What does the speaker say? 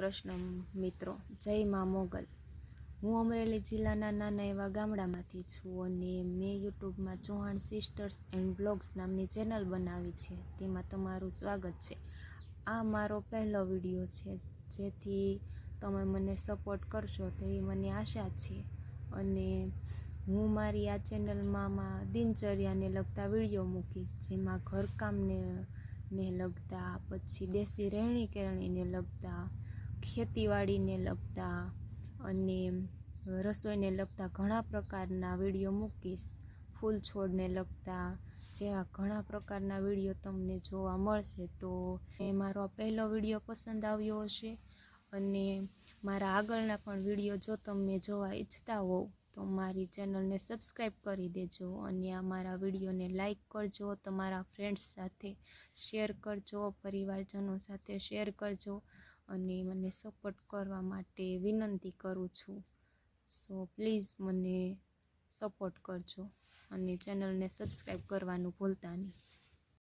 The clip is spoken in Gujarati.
કૃષ્ણ મિત્રો, જય મા મોગલ. હું અમરેલી જિલ્લાના નાના એવા ગામડામાંથી છું અને મેં યુટ્યુબમાં ચૌહાણ સિસ્ટર્સ એન્ડ બ્લોગ્સ નામની ચેનલ બનાવી છે. તેમાં તમારું સ્વાગત છે. આ મારો પહેલો વીડિયો છે. જેથી તમે મને સપોર્ટ કરશો તેવી મને આશા છે. અને હું મારી આ ચેનલમાં દિનચર્યાને લગતા વીડિયો મૂકીશ. જેમાં ઘરકામને ને લગતા, પછી દેશી રહેણી કહેણીને લગતા ખેતીવાડીને લગતા અને રસોઈને લગતા ઘણા પ્રકારના વીડિયો મૂકીશ. ફૂલ છોડને લગતા જેવા ઘણા પ્રકારના વીડિયો તમને જોવા મળશે. તો એ મારો પહેલો વીડિયો પસંદ આવ્યો હશે અને મારા આગળના પણ વીડિયો જો તમે જોવા ઈચ્છતા હોવ તો મારી ચેનલને સબસ્ક્રાઈબ કરી દેજો અને આ મારા વિડીયોને લાઈક કરજો, તમારા ફ્રેન્ડ્સ સાથે શેર કરજો, પરિવારજનો સાથે શેર કરજો. અને મને સપોર્ટ કરવા માટે વિનંતી કરું છું. સો પ્લીઝ મને સપોર્ટ કરજો અને ચેનલને સબસ્ક્રાઈબ કરવાનું ભૂલતા નહીં.